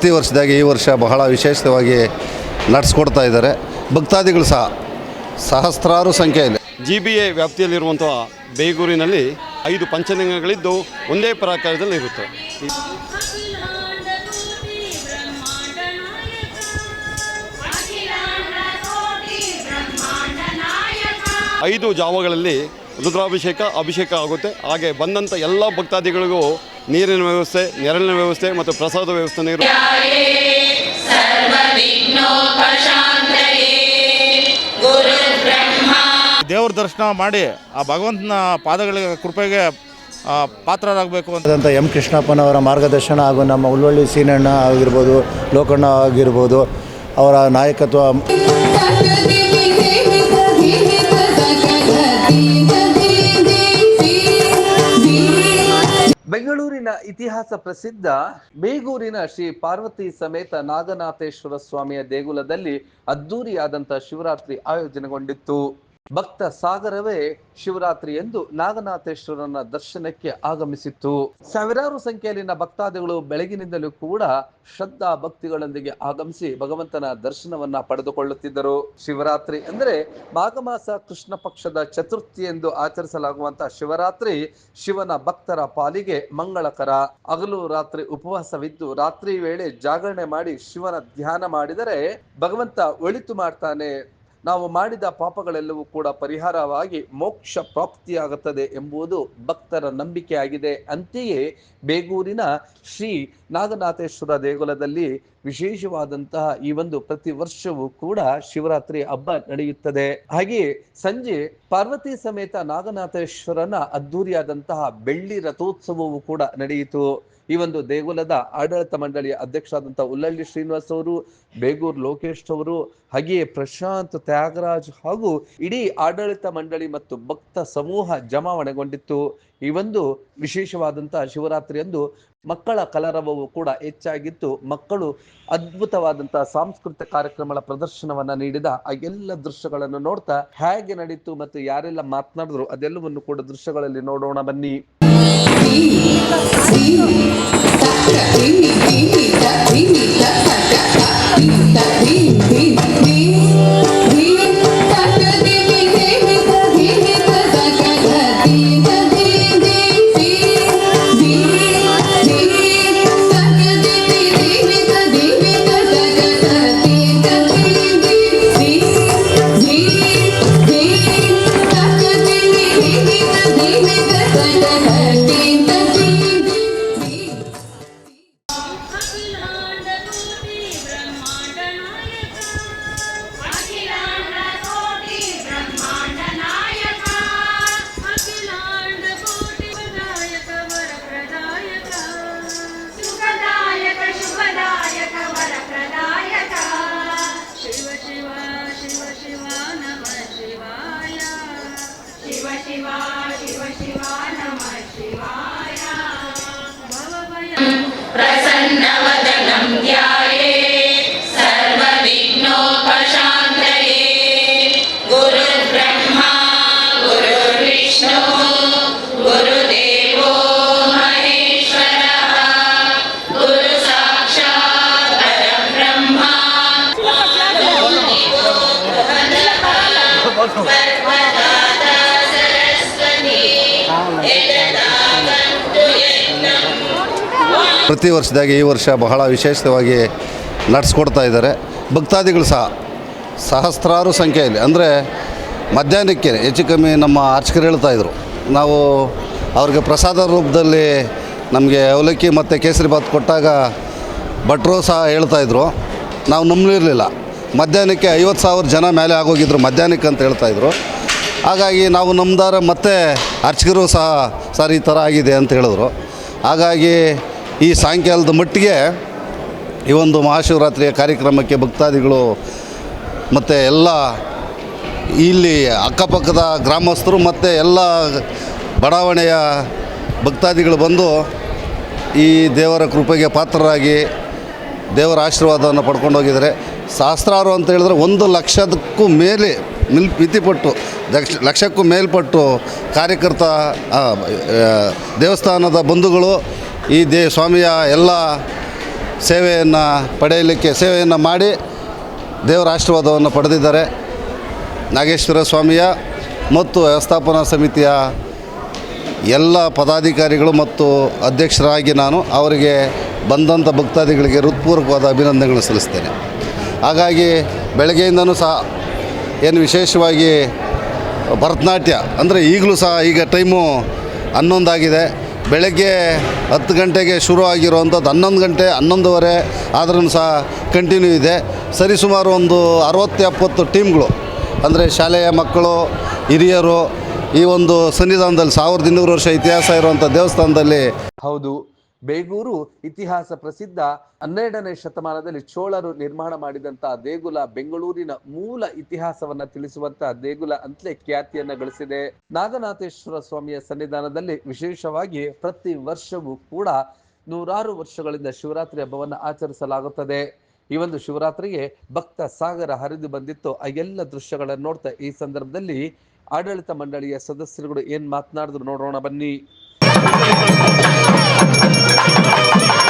ಪ್ರತಿ ವರ್ಷದಾಗೆ ಈ ವರ್ಷ ಬಹಳ ವಿಶೇಷವಾಗಿ ನಡೆಸ್ಕೊಡ್ತಾ ಇದ್ದಾರೆ. ಭಕ್ತಾದಿಗಳು ಸಹ ಸಹಸ್ರಾರು ಸಂಖ್ಯೆಯಲ್ಲಿ. ಜಿ ಬಿ ಎ ವ್ಯಾಪ್ತಿಯಲ್ಲಿರುವಂತಹ ಬೇಗೂರಿನಲ್ಲಿ ಐದು ಪಂಚಲಿಂಗಗಳಿದ್ದು ಒಂದೇ ಪ್ರಾಕಾರದಲ್ಲಿ ಇರುತ್ತೆ ಐದು ಜಾವಗಳಲ್ಲಿ ರುದ್ರಾಭಿಷೇಕ, ಅಭಿಷೇಕ ಆಗುತ್ತೆ. ಹಾಗೆ ಬಂದಂಥ ಎಲ್ಲ ಭಕ್ತಾದಿಗಳಿಗೂ ನೀರಿನ ವ್ಯವಸ್ಥೆ ನೆರಳಿನ ವ್ಯವಸ್ಥೆ ಮತ್ತು ಪ್ರಸಾದ ವ್ಯವಸ್ಥೆ ನೀರು. ದೇವ್ರ ದರ್ಶನ ಮಾಡಿ ಆ ಭಗವಂತನ ಪಾದಗಳಿಗೆ ಕೃಪೆಗೆ ಪಾತ್ರರಾಗಬೇಕು ಅಂತ. ಆದಂಥ ಎಂ ಕೃಷ್ಣಪ್ಪನವರ ಮಾರ್ಗದರ್ಶನ ಹಾಗೂ ನಮ್ಮ ಉಳ್ವಳ್ಳಿ ಸೀನಣ್ಣ ಆಗಿರ್ಬೋದು ಲೋಕಣ್ಣ ಆಗಿರ್ಬೋದು ಅವರ ನಾಯಕತ್ವ. ಬೆಂಗಳೂರಿನ ಇತಿಹಾಸ ಪ್ರಸಿದ್ಧ ಬೇಗೂರಿನ ಶ್ರೀ ಪಾರ್ವತಿ ಸಮೇತ ನಾಗನಾಥೇಶ್ವರ ಸ್ವಾಮಿಯ ದೇಗುಲದಲ್ಲಿ ಅದ್ದೂರಿಯಾದಂತಹ ಶಿವರಾತ್ರಿ ಆಯೋಜನೆಗೊಂಡಿತ್ತು. ಭಕ್ತ ಸಾಗರವೇ ಶಿವರಾತ್ರಿ ಎಂದು ನಾಗನಾಥೇಶ್ವರನ ದರ್ಶನಕ್ಕೆ ಆಗಮಿಸಿತ್ತು. ಸಾವಿರಾರು ಸಂಖ್ಯೆಯಲ್ಲಿನ ಭಕ್ತಾದಿಗಳು ಬೆಳಗಿನಿಂದಲೂ ಕೂಡ ಶ್ರದ್ಧಾ ಭಕ್ತಿಗಳೊಂದಿಗೆ ಆಗಮಿಸಿ ಭಗವಂತನ ದರ್ಶನವನ್ನ ಪಡೆದುಕೊಳ್ಳುತ್ತಿದ್ದರು. ಶಿವರಾತ್ರಿ ಅಂದರೆ ಮಾಘಮಾಸ ಕೃಷ್ಣ ಪಕ್ಷದ ಚತುರ್ಥಿ ಎಂದು ಆಚರಿಸಲಾಗುವಂತಹ ಶಿವರಾತ್ರಿ ಶಿವನ ಭಕ್ತರ ಪಾಲಿಗೆ ಮಂಗಳಕರ. ಹಗಲು ರಾತ್ರಿ ಉಪವಾಸವಿದ್ದು ರಾತ್ರಿ ವೇಳೆ ಜಾಗರಣೆ ಮಾಡಿ ಶಿವನ ಧ್ಯಾನ ಮಾಡಿದರೆ ಭಗವಂತ ಒಳಿತು ಮಾಡ್ತಾನೆ. ನಾವು ಮಾಡಿದ ಪಾಪಗಳೆಲ್ಲವೂ ಕೂಡ ಪರಿಹಾರವಾಗಿ ಮೋಕ್ಷ ಪ್ರಾಪ್ತಿಯಾಗುತ್ತದೆ ಎಂಬುದು ಭಕ್ತರ ನಂಬಿಕೆಯಾಗಿದೆ. ಅಂತೆಯೇ ಬೇಗೂರಿನ ಶ್ರೀ ನಾಗನಾಥೇಶ್ವರ ದೇಗುಲದಲ್ಲಿ ವಿಶೇಷವಾದಂತಹ ಈ ಒಂದು ಪ್ರತಿ ವರ್ಷವೂ ಕೂಡ ಶಿವರಾತ್ರಿ ಹಬ್ಬ ನಡೆಯುತ್ತದೆ. ಹಾಗೆಯೇ ಸಂಜೆ ಪಾರ್ವತಿ ಸಮೇತ ನಾಗನಾಥೇಶ್ವರನ ಅದ್ದೂರಿಯಾದಂತಹ ಬೆಳ್ಳಿ ರಥೋತ್ಸವವು ಕೂಡ ನಡೆಯಿತು. ಈ ಒಂದು ದೇಗುಲದ ಆಡಳಿತ ಮಂಡಳಿಯ ಅಧ್ಯಕ್ಷರಾದಂತಹ ಉಲ್ಲಳ್ಳಿ ಶ್ರೀನಿವಾಸ್ ಅವರು, ಬೇಗೂರ್ ಲೋಕೇಶ್ ಅವರು, ಹಾಗೆಯೇ ಪ್ರಶಾಂತ್ ತ್ಯಾಗರಾಜ್ ಹಾಗೂ ಇಡೀ ಆಡಳಿತ ಮಂಡಳಿ ಮತ್ತು ಭಕ್ತ ಸಮೂಹ ಜಮಾವಣೆಗೊಂಡಿತ್ತು. ಈ ಒಂದು ವಿಶೇಷವಾದಂತಹ ಶಿವರಾತ್ರಿಯಂದು ಮಕ್ಕಳ ಕಲರವವು ಕೂಡ ಹೆಚ್ಚಾಗಿತ್ತು. ಮಕ್ಕಳು ಅದ್ಭುತವಾದಂತಹ ಸಾಂಸ್ಕೃತಿಕ ಕಾರ್ಯಕ್ರಮಗಳ ಪ್ರದರ್ಶನವನ್ನ ನೀಡಿದ ಆ ಎಲ್ಲ ದೃಶ್ಯಗಳನ್ನು ನೋಡ್ತಾ ಹೇಗೆ ನಡೀತು ಮತ್ತು ಯಾರೆಲ್ಲ ಮಾತನಾಡಿದ್ರು ಅದೆಲ್ಲವನ್ನು ಕೂಡ ದೃಶ್ಯಗಳಲ್ಲಿ ನೋಡೋಣ ಬನ್ನಿ. ಪ್ರತಿ ವರ್ಷದಾಗೆ ಈ ವರ್ಷ ಬಹಳ ವಿಶೇಷವಾಗಿ ನಡೆಸ್ಕೊಡ್ತಾ ಇದ್ದಾರೆ. ಭಕ್ತಾದಿಗಳು ಸಹ, ಸಹಸ್ರಾರು ಸಂಖ್ಯೆಯಲ್ಲಿ, ಅಂದರೆ ಮಧ್ಯಾಹ್ನಕ್ಕೆ ಹೆಚ್ಚು ಕಮ್ಮಿ ನಮ್ಮ ಅರ್ಚಕರು ಹೇಳ್ತಾ ಇದ್ರು. ನಾವು ಅವ್ರಿಗೆ ಪ್ರಸಾದ ರೂಪದಲ್ಲಿ ನಮಗೆ ಅವಲಕ್ಕಿ ಮತ್ತು ಕೇಸರಿ ಭಾತ್ ಕೊಟ್ಟಾಗ ಭಟ್ರು ಸಹ ಹೇಳ್ತಾಯಿದ್ರು ನಾವು ನಂಬಲಿರಲಿಲ್ಲ. ಮಧ್ಯಾಹ್ನಕ್ಕೆ ಐವತ್ತು ಸಾವಿರ ಜನ ಮೇಲೆ ಆಗೋಗಿದ್ರು, ಮಧ್ಯಾಹ್ನಕ್ಕೆ ಅಂತ ಹೇಳ್ತಾಯಿದ್ರು ಹಾಗಾಗಿ ನಾವು ನಮ್ದಾರ ಮತ್ತೆ ಅರ್ಚಕರು ಸಹ, ಸರ್ ಈ ಥರ ಆಗಿದೆ ಅಂತ ಹೇಳಿದ್ರು. ಹಾಗಾಗಿ ಈ ಸಾಯಂಕಾಲದ ಮಟ್ಟಿಗೆ ಈ ಒಂದು ಮಹಾಶಿವರಾತ್ರಿಯ ಕಾರ್ಯಕ್ರಮಕ್ಕೆ ಭಕ್ತಾದಿಗಳು ಮತ್ತು ಎಲ್ಲ ಇಲ್ಲಿ ಅಕ್ಕಪಕ್ಕದ ಗ್ರಾಮಸ್ಥರು ಮತ್ತು ಎಲ್ಲ ಬಡಾವಣೆಯ ಭಕ್ತಾದಿಗಳು ಬಂದು ಈ ದೇವರ ಕೃಪೆಗೆ ಪಾತ್ರರಾಗಿ ದೇವರ ಆಶೀರ್ವಾದವನ್ನು ಪಡ್ಕೊಂಡು ಹೋಗಿದ್ದಾರೆ. ಸಹಸ್ರಾರು ಅಂತ ಹೇಳಿದ್ರೆ ಒಂದು ಲಕ್ಷದಕ್ಕೂ ಮೇಲೆ ಮಿಲ್ ಮಿತಿಪಟ್ಟು ಲಕ್ಷ ಲಕ್ಷಕ್ಕೂ ಮೇಲ್ಪಟ್ಟು ಕಾರ್ಯಕರ್ತ ದೇವಸ್ಥಾನದ ಬಂಧುಗಳು ಈ ದೇ ಸ್ವಾಮಿಯ ಎಲ್ಲ ಸೇವೆಯನ್ನು ಪಡೆಯಲಿಕ್ಕೆ ಸೇವೆಯನ್ನು ಮಾಡಿ ದೇವರ ಆಶೀರ್ವಾದವನ್ನು ಪಡೆದಿದ್ದಾರೆ. ನಾಗೇಶ್ವರ ಸ್ವಾಮಿಯ ಮತ್ತು ವ್ಯವಸ್ಥಾಪನಾ ಸಮಿತಿಯ ಎಲ್ಲ ಪದಾಧಿಕಾರಿಗಳು ಮತ್ತು ಅಧ್ಯಕ್ಷರಾಗಿ ನಾನು ಅವರಿಗೆ ಬಂದಂಥ ಭಕ್ತಾದಿಗಳಿಗೆ ಹೃತ್ಪೂರ್ವಕವಾದ ಅಭಿನಂದನೆಗಳು ಸಲ್ಲಿಸ್ತೇನೆ. ಹಾಗಾಗಿ ಬೆಳಗ್ಗೆಯಿಂದನೂ ಸಹ ಏನು ವಿಶೇಷವಾಗಿ ಭರತನಾಟ್ಯ, ಅಂದರೆ ಈಗಲೂ ಸಹ ಈಗ ಟೈಮು ಹನ್ನೊಂದಾಗಿದೆ. ಬೆಳಗ್ಗೆ ಹತ್ತು ಗಂಟೆಗೆ ಶುರು ಆಗಿರುವಂಥದ್ದು ಹನ್ನೊಂದು ಗಂಟೆ, ಹನ್ನೊಂದುವರೆ, ಆದ್ರೂ ಸಹ ಕಂಟಿನ್ಯೂ ಇದೆ. ಸರಿಸುಮಾರು ಒಂದು ಅರವತ್ತು, ಎಪ್ಪತ್ತು ಟೀಮ್ಗಳು ಅಂದರೆ ಶಾಲೆಯ ಮಕ್ಕಳು, ಹಿರಿಯರು ಈ ಒಂದು ಸನ್ನಿಧಾನದಲ್ಲಿ ಸಾವಿರದ ಇನ್ನೂರು ವರ್ಷ ಇತಿಹಾಸ ಇರುವಂಥ ದೇವಸ್ಥಾನದಲ್ಲಿ ಹೌದು. ಬೇಗೂರು ಇತಿಹಾಸ ಪ್ರಸಿದ್ಧ ಹನ್ನೆರಡನೇ ಶತಮಾನದಲ್ಲಿ ಚೋಳರು ನಿರ್ಮಾಣ ಮಾಡಿದಂತಹ ದೇಗುಲ ಬೆಂಗಳೂರಿನ ಮೂಲ ಇತಿಹಾಸವನ್ನ ತಿಳಿಸುವಂತಹ ದೇಗುಲ ಅಂತಲೇ ಖ್ಯಾತಿಯನ್ನ ಗಳಿಸಿದೆ. ನಾಗನಾಥೇಶ್ವರ ಸ್ವಾಮಿಯ ಸನ್ನಿಧಾನದಲ್ಲಿ ವಿಶೇಷವಾಗಿ ಪ್ರತಿ ವರ್ಷವೂ ಕೂಡ ನೂರಾರು ವರ್ಷಗಳಿಂದ ಶಿವರಾತ್ರಿ ಹಬ್ಬವನ್ನು ಆಚರಿಸಲಾಗುತ್ತದೆ. ಈ ಒಂದು ಶಿವರಾತ್ರಿಗೆ ಭಕ್ತ ಸಾಗರ ಹರಿದು ಬಂದಿತ್ತು. ಆ ಎಲ್ಲ ದೃಶ್ಯಗಳನ್ನು ನೋಡ್ತಾ ಈ ಸಂದರ್ಭದಲ್ಲಿ ಆಡಳಿತ ಮಂಡಳಿಯ ಸದಸ್ಯರುಗಳು ಏನ್ ಮಾತನಾಡಿದ್ರು ನೋಡೋಣ ಬನ್ನಿ. Thank you.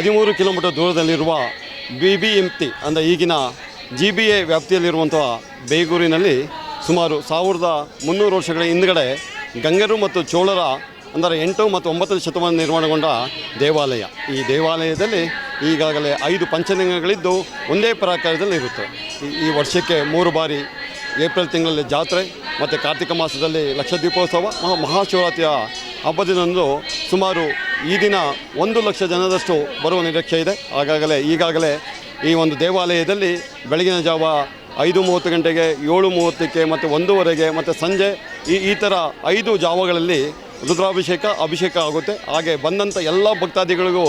ಹದಿಮೂರು ಕಿಲೋಮೀಟರ್ ದೂರದಲ್ಲಿರುವ ಬಿ ಬಿ ಎಂ ಟಿ ಅಂದರೆ ಈಗಿನ ಜಿ ಬಿ ಎ ವ್ಯಾಪ್ತಿಯಲ್ಲಿರುವಂಥ ಬೇಗೂರಿನಲ್ಲಿ ಸುಮಾರು ಸಾವಿರದ ಮುನ್ನೂರು ವರ್ಷಗಳ ಹಿಂದ್ಗಡೆ ಗಂಗರು ಮತ್ತು ಚೋಳರ ಅಂದರೆ ಎಂಟು ಮತ್ತು ಒಂಬತ್ತನೇ ಶತಮಾನ ನಿರ್ಮಾಣಗೊಂಡ ದೇವಾಲಯ. ಈ ದೇವಾಲಯದಲ್ಲಿ ಈಗಾಗಲೇ ಐದು ಪಂಚಲಿಂಗಗಳಿದ್ದು ಒಂದೇ ಪ್ರಾಕಾರದಲ್ಲಿ ಇರುತ್ತೆ. ಈ- ವರ್ಷಕ್ಕೆ ಮೂರು ಬಾರಿ ಏಪ್ರಿಲ್ ತಿಂಗಳಲ್ಲಿ ಜಾತ್ರೆ, ಮತ್ತು ಕಾರ್ತಿಕ ಮಾಸದಲ್ಲಿ ಲಕ್ಷ ದೀಪೋತ್ಸವ, ಮಹಾ ಮಹಾಶಿವರಾತ್ರಿಯ ಹಬ್ಬದಿನಂದು ಸುಮಾರು ಈ ದಿನ ಒಂದು ಲಕ್ಷ ಜನದಷ್ಟು ಬರುವ ನಿರೀಕ್ಷೆ ಇದೆ. ಆಗಾಗಲೇ ಈಗಾಗಲೇ ಈ ಒಂದು ದೇವಾಲಯದಲ್ಲಿ ಬೆಳಗಿನ ಜಾವ ಐದು ಮೂವತ್ತು ಗಂಟೆಗೆ ಏಳು ಮೂವತ್ತಕ್ಕೆ ಮತ್ತು ಒಂದೂವರೆಗೆ ಮತ್ತು ಸಂಜೆ ಈ ಈ ಥರ ಐದು ಜಾವಗಳಲ್ಲಿ ರುದ್ರಾಭಿಷೇಕ, ಅಭಿಷೇಕ ಆಗುತ್ತೆ. ಹಾಗೆ ಬಂದಂಥ ಎಲ್ಲ ಭಕ್ತಾದಿಗಳಿಗೂ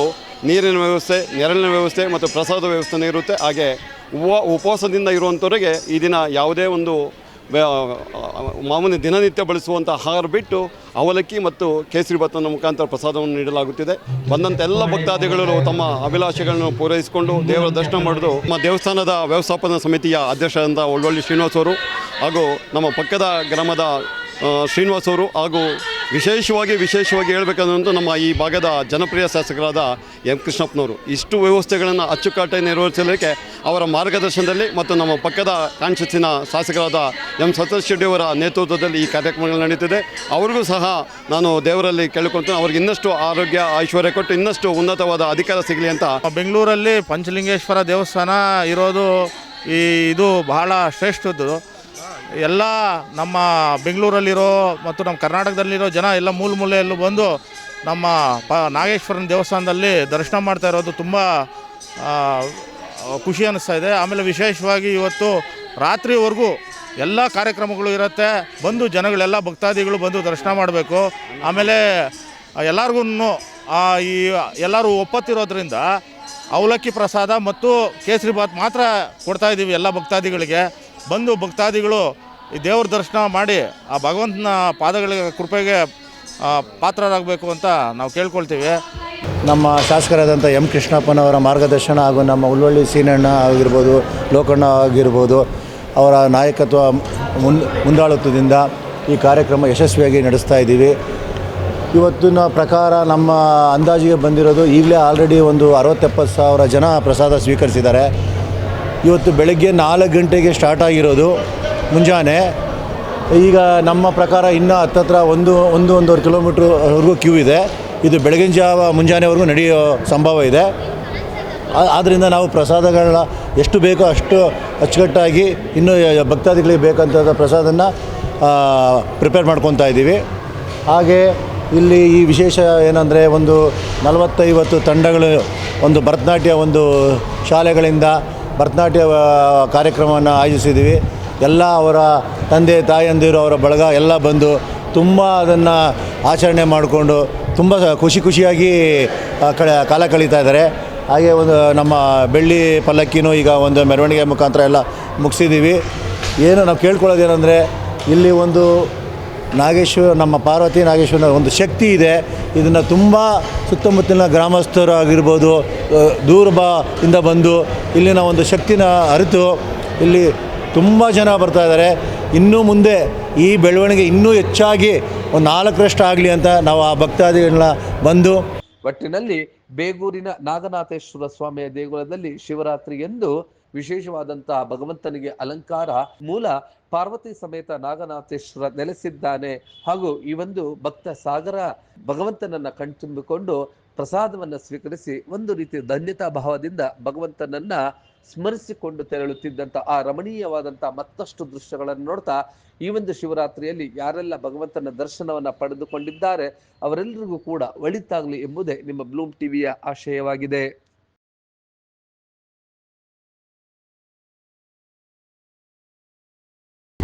ನೀರಿನ ವ್ಯವಸ್ಥೆ, ನೆರಳಿನ ವ್ಯವಸ್ಥೆ ಮತ್ತು ಪ್ರಸಾದ ವ್ಯವಸ್ಥೆನೇ ಇರುತ್ತೆ. ಹಾಗೆ ಉಪ ಉಪವಾಸದಿಂದ ಇರುವಂಥವರಿಗೆ ಈ ದಿನ ಯಾವುದೇ ಒಂದು ಮಾಮೂಲಿ ದಿನನಿತ್ಯ ಬಳಸುವಂಥ ಆಹಾರ ಬಿಟ್ಟು ಅವಲಕ್ಕಿ ಮತ್ತು ಕೇಸರಿ ಭತ್ತನ ಮುಖಾಂತರ ಪ್ರಸಾದವನ್ನು ನೀಡಲಾಗುತ್ತಿದೆ. ಬಂದಂಥ ಎಲ್ಲ ಭಕ್ತಾದಿಗಳು ತಮ್ಮ ಅಭಿಲಾಷೆಗಳನ್ನು ಪೂರೈಸಿಕೊಂಡು ದೇವರ ದರ್ಶನ ಮಾಡಿದ್ರು ನಮ್ಮ ದೇವಸ್ಥಾನದ ವ್ಯವಸ್ಥಾಪನಾ ಸಮಿತಿಯ ಅಧ್ಯಕ್ಷರಾದಂಥ ಒಳ್ಳೊಳ್ಳಿ ಶ್ರೀನಿವಾಸವರು ಹಾಗೂ ನಮ್ಮ ಪಕ್ಕದ ಗ್ರಾಮದ ಶ್ರೀನಿವಾಸವರು ಹಾಗೂ ವಿಶೇಷವಾಗಿ ವಿಶೇಷವಾಗಿ ಹೇಳಬೇಕಂದ್ರೆ ನಮ್ಮ ಈ ಭಾಗದ ಜನಪ್ರಿಯ ಶಾಸಕರಾದ ಎಂ ಕೃಷ್ಣಪ್ಪನವರು. ಇಷ್ಟು ವ್ಯವಸ್ಥೆಗಳನ್ನು ಅಚ್ಚುಕಟ್ಟಾಗಿ ನೆರವೇರಿಸಲಿಕ್ಕೆ ಅವರ ಮಾರ್ಗದರ್ಶನದಲ್ಲಿ ಮತ್ತು ನಮ್ಮ ಪಕ್ಕದ ಕಾನ್ಸ್ಟಿಟ್ಯೂನ್ಸಿನ ಶಾಸಕರಾದ ಎಂ ಸತೀಶ್ ನೇತೃತ್ವದಲ್ಲಿ ಈ ಕಾರ್ಯಕ್ರಮಗಳು ನಡೀತಿದೆ. ಅವ್ರಿಗೂ ಸಹ ನಾನು ದೇವರಲ್ಲಿ ಕೇಳಿಕೊಳ್ತೇನೆ. ಅವ್ರಿಗೆ ಇನ್ನಷ್ಟು ಆರೋಗ್ಯ, ಐಶ್ವರ್ಯ ಕೊಟ್ಟು ಇನ್ನಷ್ಟು ಉನ್ನತವಾದ ಅಧಿಕಾರ ಸಿಗಲಿ ಅಂತ. ಬೆಂಗಳೂರಲ್ಲಿ ಪಂಚಲಿಂಗೇಶ್ವರ ದೇವಸ್ಥಾನ ಇರೋದು ಈ ಇದು ಬಹಳ ಶ್ರೇಷ್ಠದ್ದು. ಎಲ್ಲ ನಮ್ಮ ಬೆಂಗಳೂರಲ್ಲಿರೋ ಮತ್ತು ನಮ್ಮ ಕರ್ನಾಟಕದಲ್ಲಿರೋ ಜನ ಎಲ್ಲ ಮೂಲ ಮೂಲೆಯಲ್ಲೂ ಬಂದು ನಮ್ಮ ಪ ನಾಗೇಶ್ವರನ ದೇವಸ್ಥಾನದಲ್ಲಿ ದರ್ಶನ ಮಾಡ್ತಾ ಇರೋದು ತುಂಬ ಖುಷಿ ಅನ್ನಿಸ್ತಾ ಇದೆ. ಆಮೇಲೆ ವಿಶೇಷವಾಗಿ ಇವತ್ತು ರಾತ್ರಿವರೆಗೂ ಎಲ್ಲ ಕಾರ್ಯಕ್ರಮಗಳು ಇರುತ್ತೆ. ಬಂದು ಜನಗಳೆಲ್ಲ ಭಕ್ತಾದಿಗಳು ಬಂದು ದರ್ಶನ ಮಾಡಬೇಕು. ಆಮೇಲೆ ಎಲ್ಲರಿಗೂ ಈ, ಎಲ್ಲರೂ ಒಪ್ಪತ್ತಿರೋದ್ರಿಂದ ಅವಲಕ್ಕಿ ಪ್ರಸಾದ ಮತ್ತು ಕೇಸರಿ ಬಾತ್ ಮಾತ್ರ ಕೊಡ್ತಾ ಇದ್ದೀವಿ ಎಲ್ಲ ಭಕ್ತಾದಿಗಳಿಗೆ. ಬಂದು ಭಕ್ತಾದಿಗಳು ಈ ದೇವ್ರ ದರ್ಶನ ಮಾಡಿ ಆ ಭಗವಂತನ ಪಾದಗಳಿಗೆ ಕೃಪೆಗೆ ಪಾತ್ರರಾಗಬೇಕು ಅಂತ ನಾವು ಕೇಳ್ಕೊಳ್ತೀವಿ. ನಮ್ಮ ಶಾಸಕರಾದಂಥ ಎಂ ಕೃಷ್ಣಪ್ಪನವರ ಮಾರ್ಗದರ್ಶನ ಹಾಗೂ ನಮ್ಮ ಉಳ್ಳೊಳ್ಳಿ ಸೀನಣ್ಣ ಆಗಿರ್ಬೋದು, ಲೋಕಣ್ಣ ಆಗಿರ್ಬೋದು, ಅವರ ನಾಯಕತ್ವ ಮುನ್, ಮುಂದಾಳತ್ವದಿಂದ ಈ ಕಾರ್ಯಕ್ರಮ ಯಶಸ್ವಿಯಾಗಿ ನಡೆಸ್ತಾ ಇದ್ದೀವಿ. ಇವತ್ತಿನ ಪ್ರಕಾರ ನಮ್ಮ ಅಂದಾಜಿಗೆ ಬಂದಿರೋದು ಈಗಲೇ ಆಲ್ರೆಡಿ ಒಂದು ಅರವತ್ತೆಪ್ಪತ್ತು ಸಾವಿರ ಜನ ಪ್ರಸಾದ ಸ್ವೀಕರಿಸಿದ್ದಾರೆ. ಇವತ್ತು ಬೆಳಗ್ಗೆ ನಾಲ್ಕು ಗಂಟೆಗೆ ಸ್ಟಾರ್ಟ್ ಆಗಿರೋದು ಮುಂಜಾನೆ. ಈಗ ನಮ್ಮ ಪ್ರಕಾರ ಇನ್ನೂ ಹತ್ತತ್ರ ಒಂದು ಒಂದು, ಒಂದೂವರೆ ಕಿಲೋಮೀಟ್ರ್ವರೆಗೂ ಕ್ಯೂ ಇದೆ. ಇದು ಬೆಳಗಿನ ಜಾವ ಮುಂಜಾನೆವರೆಗೂ ನಡೆಯೋ ಸಂಭವ ಇದೆ. ಆದ್ದರಿಂದ ನಾವು ಪ್ರಸಾದಗಳನ್ನ ಎಷ್ಟು ಬೇಕೋ ಅಷ್ಟು ಅಚ್ಚುಕಟ್ಟಾಗಿ ಇನ್ನೂ ಭಕ್ತಾದಿಗಳಿಗೆ ಬೇಕಂತ ಪ್ರಸಾದನ ಪ್ರಿಪೇರ್ ಮಾಡ್ಕೊತಾ ಇದ್ದೀವಿ. ಹಾಗೆ ಇಲ್ಲಿ ಈ ವಿಶೇಷ ಏನಂದರೆ ಒಂದು ನಲವತ್ತೈವತ್ತು ತಂಡಗಳು, ಒಂದು ಭರತನಾಟ್ಯ ಒಂದು ಶಾಲೆಗಳಿಂದ ಭರತನಾಟ್ಯ ಕಾರ್ಯಕ್ರಮವನ್ನು ಆಯೋಜಿಸಿದ್ದೀವಿ. ಎಲ್ಲ ಅವರ ತಂದೆ, ತಾಯಂದಿರು, ಅವರ ಬಳಗ ಎಲ್ಲ ಬಂದು ತುಂಬ ಅದನ್ನು ಆಚರಣೆ ಮಾಡಿಕೊಂಡು ತುಂಬ ಖುಷಿ ಖುಷಿಯಾಗಿ ಕಳೆ, ಕಾಲ ಕಳೀತಾ ಇದ್ದಾರೆ. ಹಾಗೆ ಒಂದು ನಮ್ಮ ಬೆಳ್ಳಿ ಪಲ್ಲಕ್ಕಿನೂ ಈಗ ಒಂದು ಮೆರವಣಿಗೆ ಮುಖಾಂತರ ಎಲ್ಲ ಮುಗಿಸಿದ್ದೀವಿ. ಏನು ನಾವು ಕೇಳ್ಕೊಳ್ಳೋದೇನೆಂದರೆ, ಇಲ್ಲಿ ಒಂದು ನಾಗೇಶ್ವರ ನಮ್ಮ ಪಾರ್ವತಿ ನಾಗೇಶ್ವರನ ಒಂದು ಶಕ್ತಿ ಇದೆ. ಇದನ್ನು ತುಂಬ ಸುತ್ತಮುತ್ತಲಿನ ಗ್ರಾಮಸ್ಥರು ಆಗಿರ್ಬೋದು ದೂರ ಇಂದ ಬಂದು ಇಲ್ಲಿನ ಒಂದು ಶಕ್ತಿನ ಅರಿತು ಇಲ್ಲಿ ತುಂಬ ಜನ ಬರ್ತಾ ಇದ್ದಾರೆ. ಇನ್ನೂ ಮುಂದೆ ಈ ಬೆಳವಣಿಗೆ ಇನ್ನೂ ಹೆಚ್ಚಾಗಿ ಒಂದು ನಾಲ್ಕರಷ್ಟು ಆಗಲಿ ಅಂತ ನಾವು ಆ ಭಕ್ತಾದಿಗಳನ್ನ ಬಂದು ಒಟ್ಟಿನಲ್ಲಿ ಬೇಗೂರಿನ ನಾಗನಾಥೇಶ್ವರ ಸ್ವಾಮಿಯ ದೇಗುಲದಲ್ಲಿ ಶಿವರಾತ್ರಿ ಎಂದು ವಿಶೇಷವಾದಂತಹ ಭಗವಂತನಿಗೆ ಅಲಂಕಾರ ಮೂಲ ಪಾರ್ವತಿ ಸಮೇತ ನಾಗನಾಥೇಶ್ವರ ನೆಲೆಸಿದ್ದಾನೆ. ಹಾಗೂ ಈ ಒಂದು ಭಕ್ತ ಸಾಗರ ಭಗವಂತನನ್ನ ಕಣ್ತುಂಬಿಕೊಂಡು ಪ್ರಸಾದವನ್ನು ಸ್ವೀಕರಿಸಿ ಒಂದು ರೀತಿ ಧನ್ಯತಾ ಭಾವದಿಂದ ಭಗವಂತನನ್ನ ಸ್ಮರಿಸಿಕೊಂಡು ತೆರಳುತ್ತಿದ್ದಂಥ ಆ ರಮಣೀಯವಾದಂಥ ಮತ್ತಷ್ಟು ದೃಶ್ಯಗಳನ್ನು ನೋಡ್ತಾ ಈ ಒಂದು ಶಿವರಾತ್ರಿಯಲ್ಲಿ ಯಾರೆಲ್ಲ ಭಗವಂತನ ದರ್ಶನವನ್ನು ಪಡೆದುಕೊಂಡಿದ್ದಾರೆ ಅವರೆಲ್ಲರಿಗೂ ಕೂಡ ಒಳಿತಾಗಲಿ ಎಂಬುದೇ ನಿಮ್ಮ ಬ್ಲೂಮ್ ಟಿವಿಯ ಆಶಯವಾಗಿದೆ.